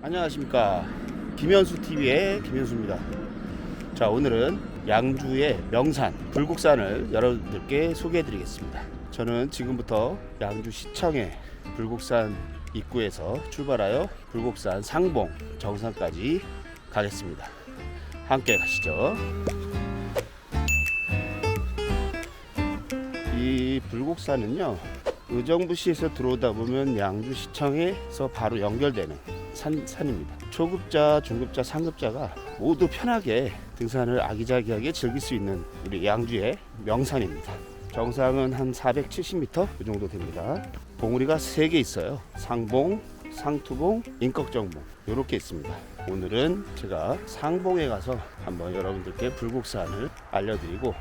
안녕하십니까 김현수 TV의 김현수입니다. 자 오늘은 양주의 명산 불국산을 여러분들께 소개해드리겠습니다. 저는 지금부터 양주 시청의 불국산 입구에서 출발하여 불국산 상봉 정상까지 가겠습니다. 함께 가시죠. 이 불국산은요 의정부시에서 들어오다 보면 양주시청에서 바로 연결되는 산, 산입니다. 초급자, 중급자, 상급자가 모두 편하게 등산을 아기자기하게 즐길 수 있는 우리 양주의 명산입니다. 정상은 한 470m 그 정도 됩니다. 봉우리가 3개 있어요. 상봉, 상투봉, 인걱정봉 이렇게 있습니다. 오늘은 제가 상봉에 가서 한번 여러분들께 불국산을 알려드리고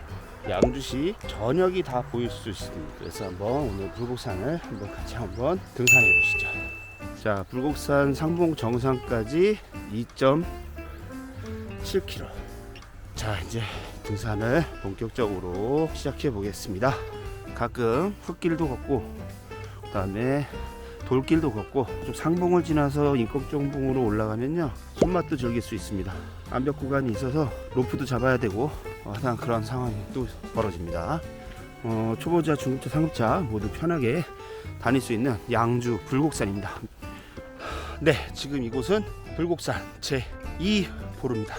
양주시 전역이 다 보일 수 있습니다. 그래서 한번 오늘 불국산을 한번 같이 한번 등산해 보시죠. 자, 불국산 상봉 정상까지 2.7km. 자, 이제 등산을 본격적으로 시작해 보겠습니다. 가끔 흙길도 걷고, 그 다음에 돌길도 걷고, 좀 상봉을 지나서 인걱정봉으로 올라가면요, 손맛도 즐길 수 있습니다. 암벽 구간이 있어서 로프도 잡아야 되고, 어, 항상 그런 상황이 또 벌어집니다. 어, 초보자, 중급자, 상급자 모두 편하게 다닐 수 있는 양주 불곡산입니다. 네, 지금 이곳은 불곡산 제 2보루입니다.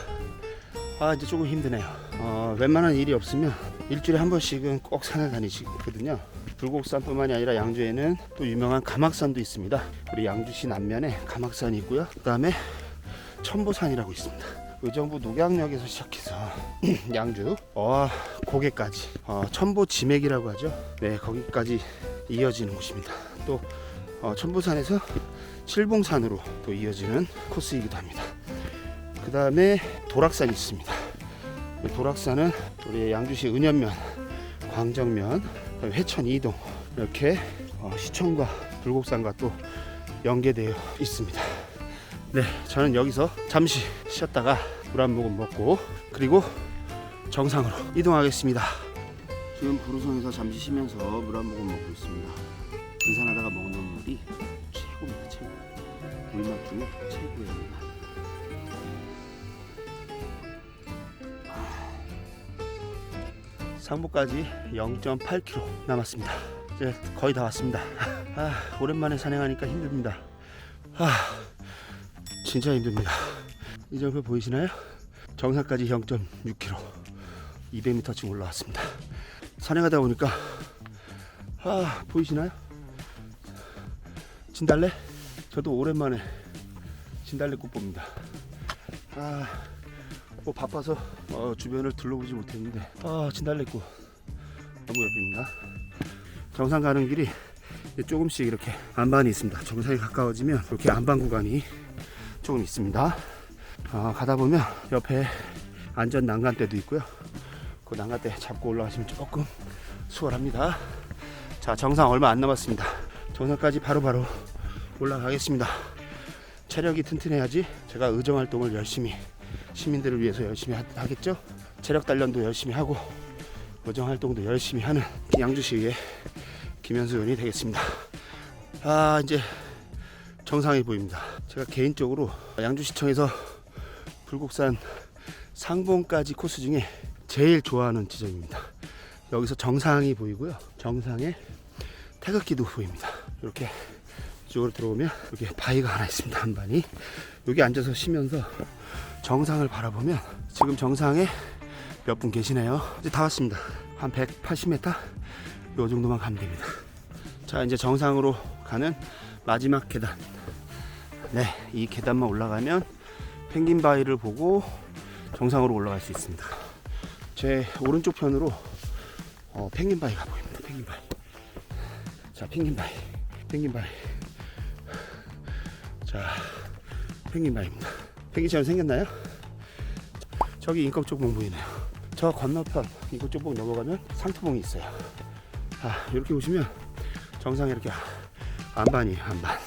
아, 이제 조금 힘드네요. 어, 웬만한 일이 없으면 일주일에 한 번씩은 꼭 산을 다니시거든요. 불곡산뿐만이 아니라 양주에는 또 유명한 가막산도 있습니다. 우리 양주시 남면에 가막산이 있고요. 그 다음에 천보산이라고 있습니다. 의정부 녹양역에서 시작해서 양주 어 고개까지 어, 천보 지맥이라고 하죠. 네 거기까지 이어지는 곳입니다. 또 어, 천보산에서 칠봉산으로 또 이어지는 코스이기도 합니다. 그 다음에 도락산이 있습니다. 이 도락산은 우리 양주시 은현면, 광정면, 회천 이동 이렇게 어, 시청과 불곡산과 또 연계되어 있습니다. 네, 저는 여기서 잠시 쉬었다가 물 한 모금 먹고 그리고 정상으로 이동하겠습니다. 지금 부르선에서 잠시 쉬면서 물 한 모금 먹고 있습니다. 등산하다가 먹는 물이 최고입니다, 최고. 물맛 중에 최고예요. 상부까지 0.8km 남았습니다. 이제 거의 다 왔습니다. 아, 오랜만에 산행하니까 힘듭니다. 아, 진짜 힘듭니다. 이 정도 보이시나요? 정상까지 0.6km, 200m쯤 올라왔습니다. 산행하다 보니까 아, 보이시나요? 진달래? 저도 오랜만에 진달래 꽃 봅니다. 아, 뭐 바빠서 어, 주변을 둘러보지 못했는데 아, 진달래 꽃 너무 예쁩니다. 정상 가는 길이 조금씩 이렇게 안반이 있습니다. 정상에 가까워지면 이렇게 안반 구간이 조금 있습니다. 아, 가다 보면 옆에 안전 난간대도 있고요. 그 난간대 잡고 올라가시면 조금 수월합니다. 자, 정상 얼마 안 남았습니다. 정상까지 바로바로 올라가겠습니다. 체력이 튼튼해야지 제가 의정 활동을 열심히 시민들을 위해서 열심히 하, 하겠죠. 체력 단련도 열심히 하고 의정 활동도 열심히 하는 양주시의 김현수 의원이 되겠습니다. 아 이제 정상이 보입니다. 제가 개인적으로 양주시청에서 불국산 상봉까지 코스 중에 제일 좋아하는 지점입니다. 여기서 정상이 보이고요. 정상에 태극기도 보입니다. 이렇게 이쪽으로 들어오면 여기 바위가 하나 있습니다. 한 반이 여기 앉아서 쉬면서 정상을 바라보면 지금 정상에 몇 분 계시네요. 이제 다 왔습니다. 한 180m 요 정도만 가면 됩니다. 자 이제 정상으로 가는 마지막 계단. 네, 이 계단만 올라가면 펭귄 바위를 보고 정상으로 올라갈 수 있습니다. 제 오른쪽 편으로 어, 펭귄 바위가 보입니다. 펭귄 바위. 자, 펭귄 바위. 펭귄 바위. 자, 펭귄 바위입니다. 펭귄처럼 생겼나요? 저기 인걱쪽봉 보이네요. 저 건너편 인걱쪽봉 넘어가면 상투봉이 있어요. 아, 이렇게 보시면 정상에 이렇게 안반이에요, 안반.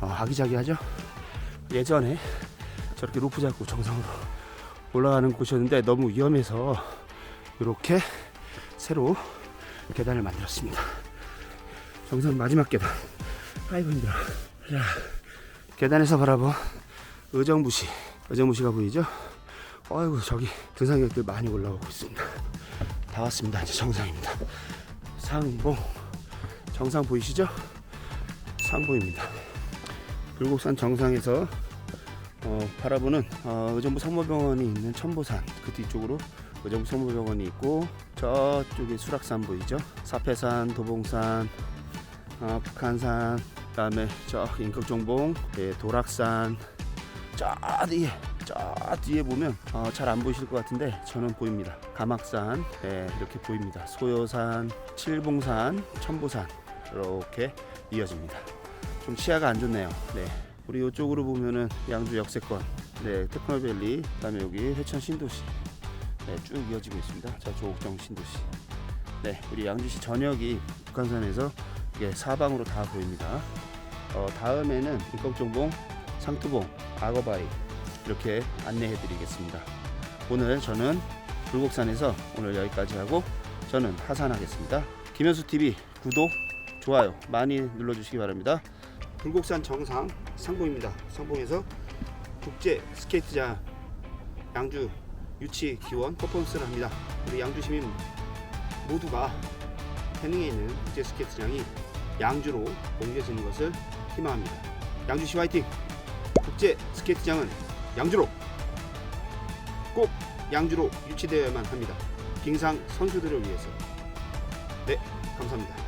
어, 아기자기하죠? 예전에 저렇게 로프 잡고 정상으로 올라가는 곳이었는데 너무 위험해서 이렇게 새로 계단을 만들었습니다. 정상 마지막 계단. 아이고 힘들어. 자, 계단에서 바라본 의정부시 의정부시가 보이죠? 아이고 저기 등산객들 많이 올라오고 있습니다. 다 왔습니다. 이제 정상입니다. 상봉 정상 보이시죠? 상봉입니다. 불곡산 정상에서 어, 바라보는 어, 의정부 성모병원이 있는 천보산 그 뒤쪽으로 의정부 성모병원이 있고 저쪽에 수락산 보이죠? 사패산, 도봉산, 어, 북한산, 그다음에 저 인격정봉, 예, 도락산, 저 뒤에 저 뒤에 보면 어, 잘 안 보이실 것 같은데 저는 보입니다. 가막산 예, 이렇게 보입니다. 소요산, 칠봉산, 천보산 이렇게 이어집니다. 좀 시야가 안 좋네요. 네. 우리 이쪽으로 보면은 양주 역세권, 네, 테크노밸리, 그다음에 여기 회천 신도시, 네, 쭉 이어지고 있습니다. 자, 조옥정 신도시. 네, 우리 양주시 전역이 북한산에서 이게 사방으로 다 보입니다. 어, 다음에는 인걱정봉, 상투봉, 악어바위 이렇게 안내해 드리겠습니다. 오늘 저는 불곡산에서 오늘 여기까지 하고 저는 하산하겠습니다. 김현수 TV 구독, 좋아요 많이 눌러주시기 바랍니다. 불곡산 정상 상봉입니다. 상봉에서 국제 스케이트장 양주 유치 기원 퍼포먼스를 합니다. 우리 양주 시민 모두가 해능에 있는 국제 스케이트장이 양주로 옮겨지는 것을 희망합니다. 양주시 화이팅! 국제 스케이트장은 양주로 꼭 양주로 유치되어야만 합니다. 빙상 선수들을 위해서. 네, 감사합니다.